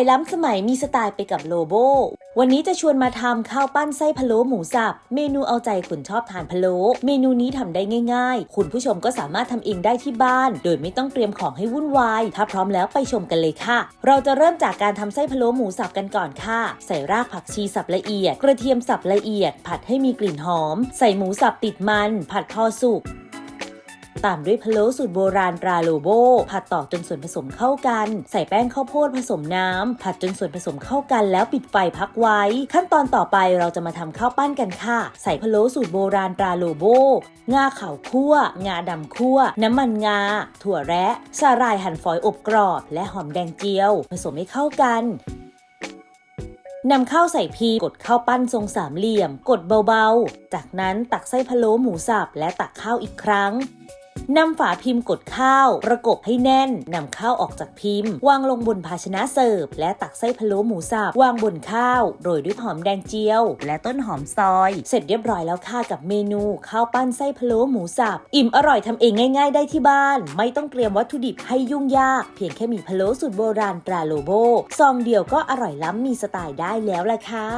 อยล้ำสมัยมีสไตล์ไปกับโลโบ วันนี้จะชวนมาทำข้าวปั้นไส้พะโล้หมูสับ เมนูเอาใจคนชอบทานพะโล้ เมนูนี้ทำได้ง่าย ๆ คุณผู้ชมก็สามารถทำเองได้ที่บ้าน โดยไม่ต้องเตรียมของให้วุ่นวาย ถ้าพร้อมแล้วไปชมกันเลยค่ะ เราจะเริ่มจากการทำไส้พะโล้หมูสับกันก่อนค่ะ ใส่รากผักชีสับละเอียด กระเทียมสับละเอียด ผัดให้มีกลิ่นหอม ใส่หมูสับติดมัน ผัดพอสุก ตามด้วยพะโล้สูตรโบราณตราโลโบ ผัดต่อจนส่วนผสมเข้ากัน ใส่แป้งข้าวโพดผสมน้ำ ผัดจนส่วนผสมเข้ากันแล้วปิดไฟพักไว้ ขั้นตอนต่อไปเราจะมาทำข้าวปั้นกันค่ะ ใส่พะโล้สูตรโบราณตราโลโบ งาขาวคั่ว งาดำคั่ว น้ำมันงา ถั่วแระสาหร่ายหั่นฝอยอบกรอบ และหอมแดงเจียว ผสมให้เข้ากันนำข้าวใส่พีกดข้าวปั้นทรงสามเหลี่ยม กดเบาๆ จากนั้นตักไส้พะโล้หมูสับและตักข้าวอีกครั้ง นำฝาพิมพ์กดข้าว ประกบให้แน่นนำข้าวออกจากพิมพ์ วางลงบนภาชนะเสิร์ฟ และตักไส้พะโล้หมูสับวางบนข้าว โรยด้วยหอมแดงเจียว และต้นหอมซอย เสร็จเรียบร้อยแล้วค่ะกับเมนูข้าวปั้นไส้พะโล้หมูสับอิ่มอร่อยทำเองง่าย ๆ ได้ที่บ้าน ไม่ต้องเตรียมวัตถุดิบให้ยุ่งยาก เพียงแค่มีพะโล้สูตรโบราณตราโลโบซองเดียวก็อร่อยล้ำมีสไตล์ได้แล้วล่ะค่ะ